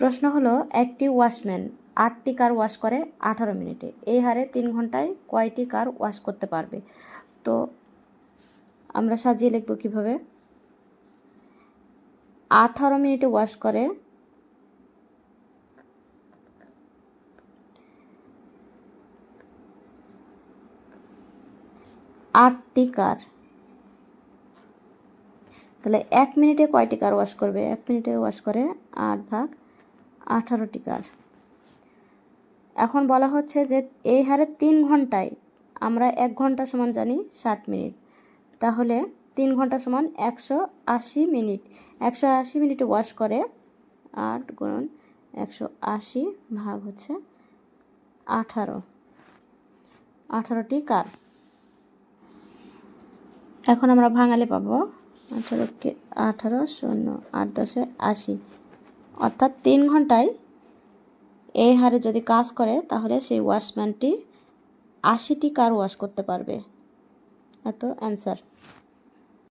প্রশ্ন হলো, একটি ওয়াশম্যান আটটি কার ওয়াশ করে আঠারো মিনিটে? এই হারে তিন ঘন্টায় কয়টি কার ওয়াশ করতে পারবে? তো আমরা সাজিয়ে লিখব কীভাবে? আঠারো মিনিটে ওয়াশ করে আটটি কার? তাহলে এক মিনিটে কয়টি কার ওয়াশ করবে? এক মিনিটে ওয়াশ করে আট ভাগ আঠারোটি কার এখন বলা হচ্ছে যে এই হারে তিন ঘন্টায় আমরা এক ঘণ্টা সমান জানি ষাট মিনিট। তাহলে তিন ঘণ্টা সমান একশো আশি মিনিট। একশো আশি মিনিটে ওয়াশ করে আট গুণন একশো আশি ভাগ হচ্ছে আঠারো। আঠারোটি কার? এখন আমরা ভাঙালে পাবো আঠারোকে আঠারো শূন্য আট দশে আশি। অর্থাৎ তিন ঘন্টায় এই হারে যদি কাজ করে, তাহলে সেই ওয়াশম্যানটি আশিটি কার ওয়াশ করতে পারবে? এত অ্যান্সার